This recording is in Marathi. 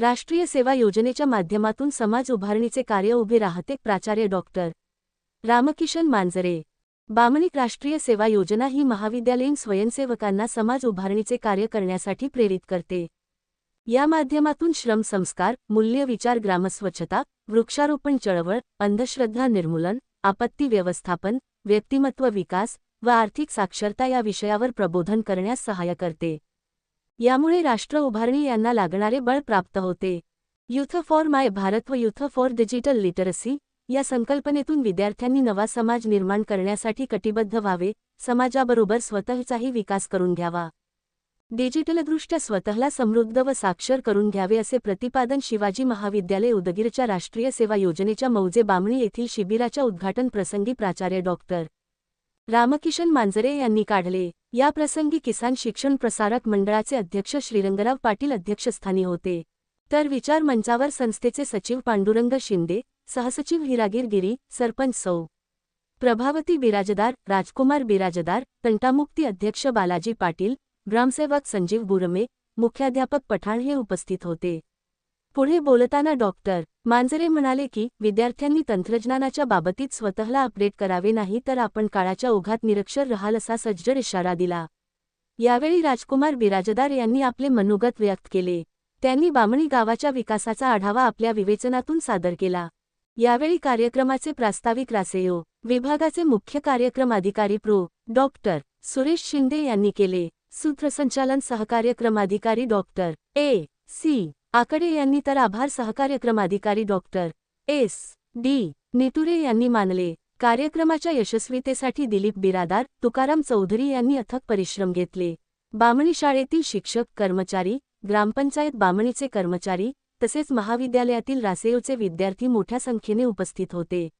राष्ट्रीय सेवा योजनेच्या माध्यमातून समाज उभारणीचे कार्य उभे राहते प्राचार्य डॉक्टर रामकिशन मांजरे. बामणिक राष्ट्रीय सेवा योजना ही महाविद्यालयीन स्वयंसेवकांना समाज उभारणीचे कार्य करण्यासाठी प्रेरित करते. या माध्यमातून श्रम संस्कार मूल्य विचार ग्रामस्वच्छता वृक्षारोपण चळवळ अंधश्रद्धा निर्मूलन आपत्ती व्यवस्थापन व्यक्तिमत्व विकास व आर्थिक साक्षरता या विषयावर प्रबोधन करण्यास सहाय्य करते. यामुळे राष्ट्र उभारणी यांना लागणारे बळ प्राप्त होते. युथ फॉर माय भारत व युथ फॉर डिजिटल लिटरसी या संकल्पनेतून विद्यार्थ्यांनी नवा समाज निर्माण करण्यासाठी कटिबद्ध व्हावे समाजाबरोबर स्वतःचाही विकास करून घ्यावा. डिजिटलदृष्ट्या स्वतःला समृद्ध व साक्षर करून घ्यावे असे प्रतिपादन शिवाजी महाविद्यालय उदगीरच्या राष्ट्रीय सेवा योजनेच्या मौजे बामणी येथील शिबिराच्या उद्घाटन प्रसंगी प्राचार्य डॉक्टर रामकिशन मांजरे यांनी काढले. या प्रसंगी किसान शिक्षण प्रसारक मंडळाचे अध्यक्ष श्रीरंगराव पाटील अध्यक्षस्थानी होते. तर विचार मंचावर संस्थेचे सचिव पांडुरंग शिंदे सहसचिव हिरागीर गिरी सरपंच सौ. प्रभावती बिराजदार राजकुमार बिराजदार तंटामुक्ती अध्यक्ष बालाजी पाटील ग्रामसेवक संजीव बुरमे मुख्याध्यापक पठाण हे उपस्थित होते. पुढे बोलताना डॉक्टर मांजरे म्हणाले की विद्यार्थ्यांनी तंत्रज्ञानाच्या बाबतीत स्वतःला अपडेट करावे नाही तर आपण काळाच्या ओघात निरक्षर राहाल असा सज्जड इशारा दिला. यावेळी राजकुमार बिराजदार यांनी आपले मनोगत व्यक्त केले. त्यांनी बामणी गावाच्या विकासाचा आढावा आपल्या विवेचनातून सादर केला. यावेळी कार्यक्रमाचे प्रास्ताविक रासेयो विभागाचे मुख्य कार्यक्रम अधिकारी प्रो. डॉक्टर सुरेश शिंदे यांनी केले. सूत्रसंचालन सहकार्यक्रमाधिकारी डॉक्टर ए. सी. आकडे यांनी तर आभार सहकार्यक्रमाधिकारी डॉक्टर एस. डी. निटुरे यांनी मानले. कार्यक्रमाच्या यशस्वीतेसाठी दिलीप बिरादार तुकाराम चौधरी यांनी अथक परिश्रम घेतले. बामणी शाळेतील शिक्षक कर्मचारी ग्रामपंचायत बामणीचे कर्मचारी तसेच महाविद्यालयातील रासेयोचे विद्यार्थी मोठ्या संख्येने उपस्थित होते.